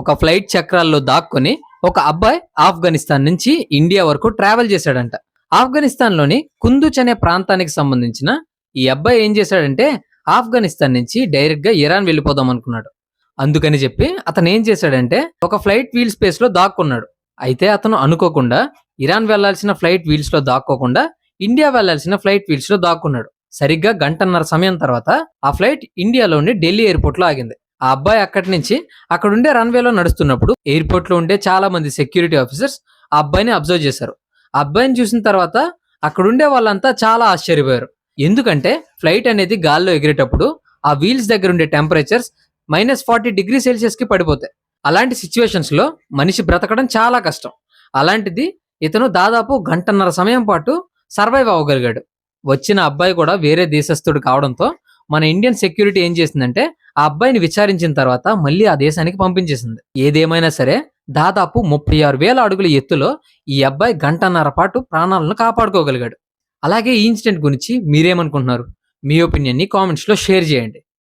ఒక ఫ్లైట్ చక్రాల్లో దాక్కుని ఒక అబ్బాయి ఆఫ్ఘనిస్తాన్ నుంచి ఇండియా వరకు ట్రావెల్ చేశాడంట. ఆఫ్ఘనిస్తాన్లోని కుందుచ్ అనే ప్రాంతానికి సంబంధించిన ఈ అబ్బాయి ఏం చేశాడంటే ఆఫ్ఘనిస్తాన్ నుంచి డైరెక్ట్గా ఇరాన్ వెళ్ళిపోదాం అనుకున్నాడు. అందుకని చెప్పి అతను ఏం చేశాడంటే ఒక ఫ్లైట్ వీల్ స్పేస్లో దాక్కున్నాడు. అయితే అతను అనుకోకుండా ఇరాన్ వెళ్ళాల్సిన ఫ్లైట్ వీల్స్లో దాక్కోకుండా ఇండియా వెళ్ళాల్సిన ఫ్లైట్ వీల్స్లో దాక్కున్నాడు. సరిగ్గా గంటన్నర సమయం తర్వాత ఆ ఫ్లైట్ ఇండియాలోని ఢిల్లీ ఎయిర్పోర్ట్లో ఆగింది. ఆ అబ్బాయి అక్కడి నుంచి అక్కడ ఉండే రన్వేలో నడుస్తున్నప్పుడు ఎయిర్పోర్ట్లో ఉండే చాలా మంది సెక్యూరిటీ ఆఫీసర్స్ ఆ అబ్బాయిని అబ్జర్వ్ చేశారు. ఆ అబ్బాయిని చూసిన తర్వాత అక్కడ ఉండే వాళ్ళంతా చాలా ఆశ్చర్యపోయారు. ఎందుకంటే ఫ్లైట్ అనేది గాల్లో ఎగిరేటప్పుడు ఆ వీల్స్ దగ్గర ఉండే టెంపరేచర్స్ మైనస్ ఫార్టీ డిగ్రీ సెల్సియస్కి పడిపోతాయి. అలాంటి సిచ్యువేషన్స్లో మనిషి బ్రతకడం చాలా కష్టం. అలాంటిది ఇతను దాదాపు గంటన్నర సమయం పాటు సర్వైవ్ అవ్వగలిగాడు. వచ్చిన అబ్బాయి కూడా వేరే దేశస్థుడు కావడంతో మన ఇండియన్ సెక్యూరిటీ ఏం చేసిందంటే ఆ అబ్బాయిని విచారించిన తర్వాత మళ్ళీ ఆ దేశానికి పంపించేసింది. ఏదేమైనా సరే దాదాపు ముప్పై ఆరు వేల అడుగుల ఎత్తులో ఈ అబ్బాయి గంటన్నర పాటు ప్రాణాలను కాపాడుకోగలిగాడు. అలాగే ఈ ఇన్సిడెంట్ గురించి మీరేమనుకుంటున్నారు? మీ ఒపీనియన్ని కామెంట్స్లో షేర్ చేయండి.